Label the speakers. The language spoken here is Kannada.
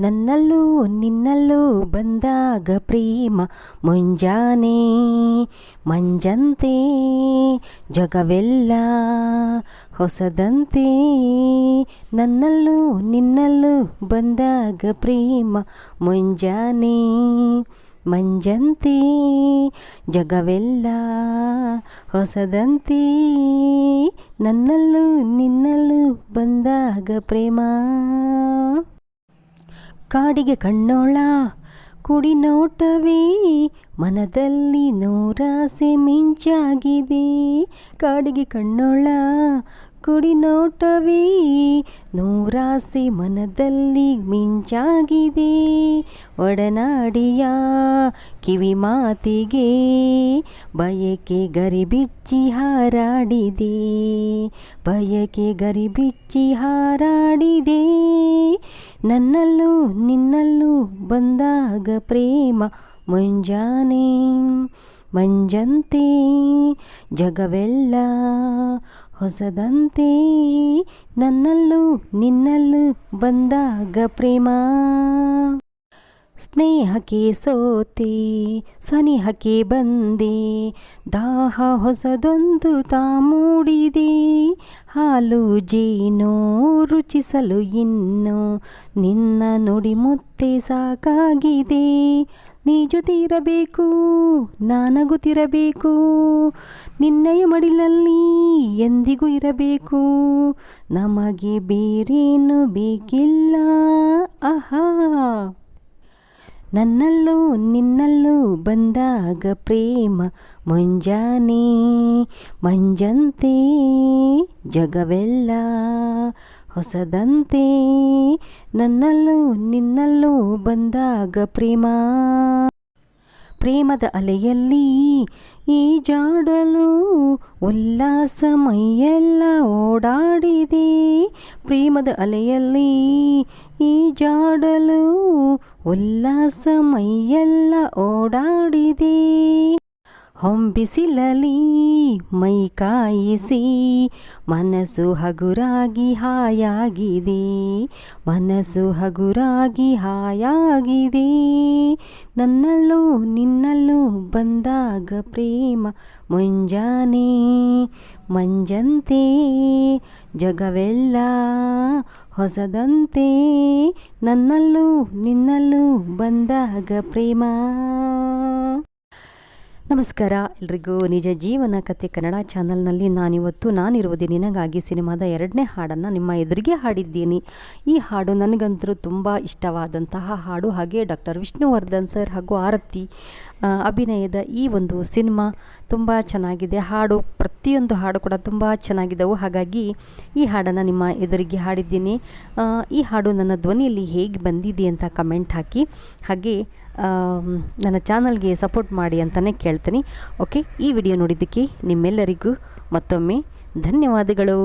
Speaker 1: ನನ್ನಲ್ಲೂ ನಿನ್ನಲ್ಲೂ ಬಂದಾಗ ಪ್ರೇಮ ಮುಂಜಾನೆ. ಮಂಜಂತೆ, ಜಗವೆಲ್ಲ ಹೊಸದಂತೆ. ನನ್ನಲ್ಲೂ ನಿನ್ನಲ್ಲೂ ಬಂದಾಗ ಪ್ರೇಮ ಮುಂಜಾನೆ. ಮಂಜಂತೆ, ಜಗವೆಲ್ಲ ಹೊಸದಂತೆ. ನನ್ನಲ್ಲೂ ನಿನ್ನಲ್ಲೂ ಬಂದಾಗ ಪ್ರೇಮ. ಕಾಡಿಗೆ ಕಣ್ಣೋಳ, ಕುಡಿ ನೋಟವೇ, ಮನದಲ್ಲಿ ನೂರಾಸೆ ಮಿಂಚಾಗಿದೆ. ಕಾಡಿಗೆ ಕಣ್ಣೋಳ, ಕುಡಿ ನೋಟವೇ, ನೂರಾಸೆ ಮನದಲ್ಲಿ ಮಿಂಚಾಗಿದೆ. ಒಡನಾಡಿಯ ಕಿವಿ ಮಾತಿಗೆ, ಬಯಕೆ ಗರಿಬಿಚ್ಚಿ ಹಾರಾಡಿದೆ. ಬಯಕೆ ಗರಿಬಿಚ್ಚಿ ಹಾರಾಡಿದೆ. ನನ್ನಲ್ಲೂ ನಿನ್ನಲ್ಲೂ ಬಂದಾಗ ಪ್ರೇಮ ಮುಂಜಾನೆ ಮಂಜಂತೆ ಜಗವೆಲ್ಲ ಹೊಸದಂತೆ. ನನ್ನಲ್ಲೂ ನಿನ್ನಲ್ಲೂ ಬಂದಾಗ ಪ್ರೇಮ. ಸ್ನೇಹಕ್ಕೆ ಸೋತೆ, ಸನಿಹಕ್ಕೆ ಬಂದೆ, ದಾಹ ಹೊಸದೊಂದು ತಾ ಮೂಡಿದೆ, ಹಾಲು ಜೇನು ರುಚಿಸಲು ಇನ್ನು ನಿನ್ನ ನುಡಿ ಮುತ್ತೆ ಸಾಕಾಗಿದೆ. ನೀ ಜೊತೆ ಇರಬೇಕು ನಾನಗುತ್ತಿರಬೇಕು ನಿನ್ನೆಯ ಮಡಿಲಲ್ಲಿ ಎಂದಿಗೂ ಇರಬೇಕು. ನಮಗೆ ಬೇರೇನು ಬೇಕಿಲ್ಲ, ಆಹಾ. ನನ್ನಲ್ಲೂ ನಿನ್ನಲ್ಲೂ ಬಂದಾಗ ಪ್ರೇಮ ಮುಂಜಾನೆ, ಮಂಜಂತೆ ಜಗವೆಲ್ಲ ಹೊಸದಂತೆ. ನನ್ನಲ್ಲೂ ನಿನ್ನಲ್ಲೂ ಬಂದಾಗ ಪ್ರೇಮ, ಪ್ರೇಮದ ಅಲೆಯಲ್ಲಿ ಈಜಾಡಲು ಉಲ್ಲಾಸ ಮೈಯೆಲ್ಲ ಓಡಾಡಿದೆ. ಪ್ರೇಮದ ಅಲೆಯಲ್ಲಿ ಈಜಾಡಲು ಉಲ್ಲಾಸ ಮೈಯೆಲ್ಲ ಓಡಾಡಿದೆ. ಹೊಂಬಿಸಿಲಲಿ, ಮೈ ಕಾಯಿಸಿ, ಮನಸ್ಸು ಹಗುರಾಗಿ ಹಾಯಾಗಿದೆ, ಮನಸ್ಸು ಹಗುರಾಗಿ ಹಾಯಾಗಿದೆ. ನನ್ನಲ್ಲೂ ನಿನ್ನಲ್ಲೂ ಬಂದಾಗ ಪ್ರೇಮ ಮುಂಜಾನೆ, ಮಂಜಂತೆ, ಜಗವೆಲ್ಲ ಹೊಸದಂತೆ. ನನ್ನಲ್ಲೂ ನಿನ್ನಲ್ಲೂ ಬಂದಾಗ ಪ್ರೇಮ. ನಮಸ್ಕಾರ, ಎಲ್ರಿಗೂ ನಿಜ ಜೀವನ ಕತೆ ಕನ್ನಡ ಚಾನಲ್ನಲ್ಲಿ ನಾನಿವತ್ತು ನಾನಿರುವುದೇ ನಿನಗಾಗಿ ಸಿನಿಮಾದ ಎರಡನೇ ಹಾಡನ್ನು ನಿಮ್ಮ ಎದುರಿಗೆ ಹಾಡಿದ್ದೀನಿ. ಈ ಹಾಡು ನನಗಂತರೂ ತುಂಬ ಇಷ್ಟವಾದಂತಹ ಹಾಡು. ಹಾಗೆ ಡಾಕ್ಟರ್ ವಿಷ್ಣುವರ್ಧನ್ ಸರ್ ಹಾಗೂ ಆರತಿ ಅಭಿನಯದ ಈ ಒಂದು ಸಿನಿಮಾ ತುಂಬ ಚೆನ್ನಾಗಿದೆ. ಹಾಡು, ಪ್ರತಿಯೊಂದು ಹಾಡು ಕೂಡ ತುಂಬ ಚೆನ್ನಾಗಿದ್ದವು. ಹಾಗಾಗಿ ಈ ಹಾಡನ್ನು ನಿಮ್ಮ ಎದುರಿಗೆ ಹಾಡಿದ್ದೀನಿ. ಈ ಹಾಡು ನನ್ನ ಧ್ವನಿಯಲ್ಲಿ ಹೇಗೆ ಬಂದಿದೆ ಅಂತ ಕಮೆಂಟ್ ಹಾಕಿ. ಹಾಗೆ ನನ್ನ ಚಾನಲ್ಗೆ ಸಪೋರ್ಟ್ ಮಾಡಿ ಅಂತಲೇ ಕೇಳ್ತೀನಿ. ಓಕೆ ಈ ವಿಡಿಯೋ ನೋಡಿದ್ದಕ್ಕೆ ನಿಮ್ಮೆಲ್ಲರಿಗೂ ಮತ್ತೊಮ್ಮೆ ಧನ್ಯವಾದಗಳು.